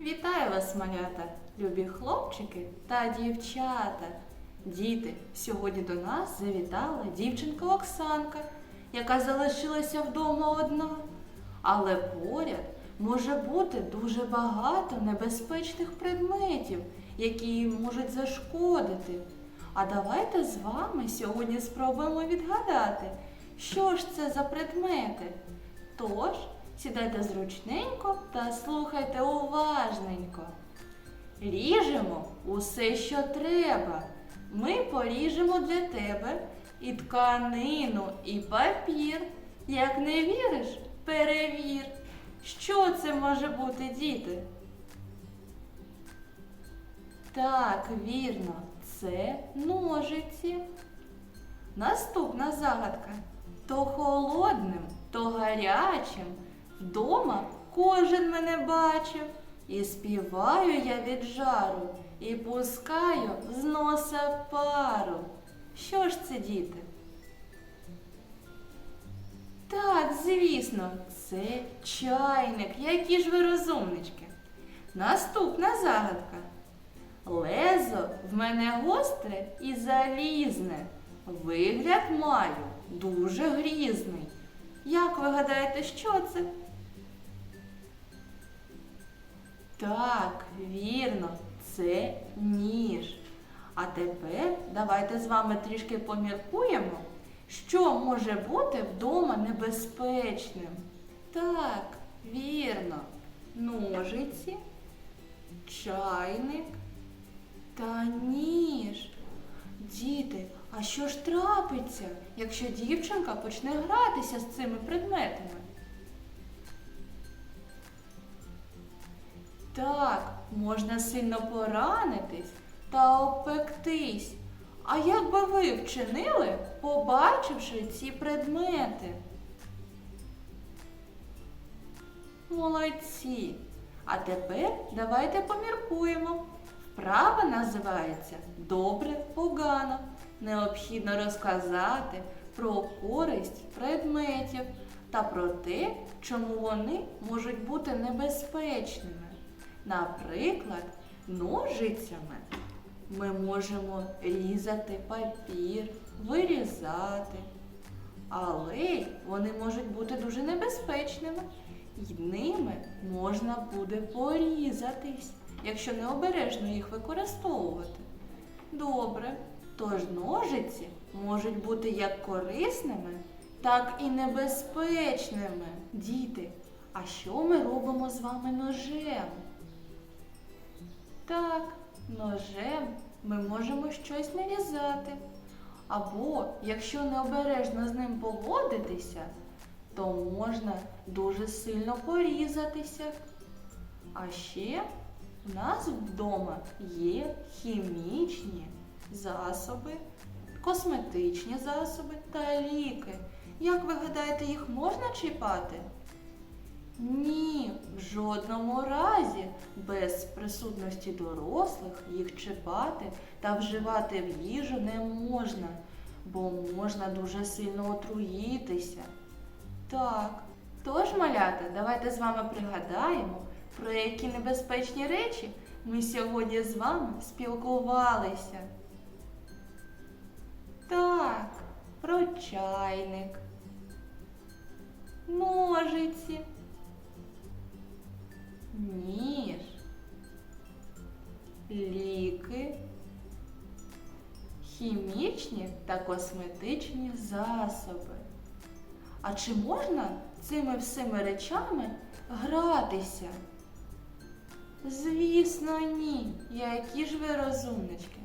Вітаю вас, малята, любі хлопчики та дівчата. Діти, сьогодні до нас завітала дівчинка Оксанка, яка залишилася вдома одна. Але поряд може бути дуже багато небезпечних предметів, які їй можуть зашкодити. А давайте з вами сьогодні спробуємо відгадати, що ж це за предмети. Тож, сідайте зручненько та слухайте уважненько. Ріжемо усе, що треба. Ми поріжемо для тебе і тканину, і папір. Як не віриш, перевір. Що це може бути, діти? Так, вірно, це ножиці. Наступна загадка. То холодним, то гарячим. Вдома кожен мене бачив. І співаю я від жару, і пускаю з носа пару. Що ж це, діти? Так, звісно, це чайник. Які ж ви розумнички. Наступна загадка. Лезо в мене гостре і залізне. Вигляд маю дуже грізний. Як ви гадаєте, що це? Так, вірно, це ніж. А тепер давайте з вами трішки поміркуємо, що може бути вдома небезпечним. Так, вірно, ножиці, чайник та ніж. Діти, а що ж трапиться, якщо дівчинка почне гратися з цими предметами? Так, можна сильно поранитись та обпектись. А як би ви вчинили, побачивши ці предмети? Молодці! А тепер давайте поміркуємо. Вправа називається Добре погано. Необхідно розказати про користь предметів та про те, чому вони можуть бути небезпечними. Наприклад, ножицями ми можемо різати папір, вирізати. Але вони можуть бути дуже небезпечними. І ними можна буде порізатись, якщо необережно їх використовувати. Добре, тож ножиці можуть бути як корисними, так і небезпечними. Діти, а що ми робимо з вами ножем? Так, ножем ми можемо щось нарізати. Або, якщо необережно з ним поводитися, то можна дуже сильно порізатися. А ще в нас вдома є хімічні засоби, косметичні засоби та ліки. Як ви гадаєте, їх можна чіпати? Ні, жодному разі без присутності дорослих їх чіпати та вживати в їжу не можна, бо можна дуже сильно отруїтися. Так, тож, малята, давайте з вами пригадаємо, про які небезпечні речі ми сьогодні з вами спілкувалися. Так, про чайник, ножиці, ніж, ліки, хімічні та косметичні засоби. А чи можна цими всіми речами гратися? Звісно, ні. Які ж ви розумнички.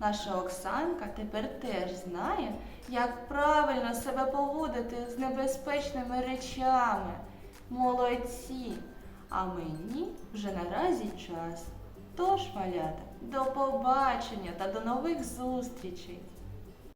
Наша Оксанка тепер теж знає, як правильно себе поводити з небезпечними речами. Молодці! А мені вже наразі час. Тож, малята, до побачення та до нових зустрічей!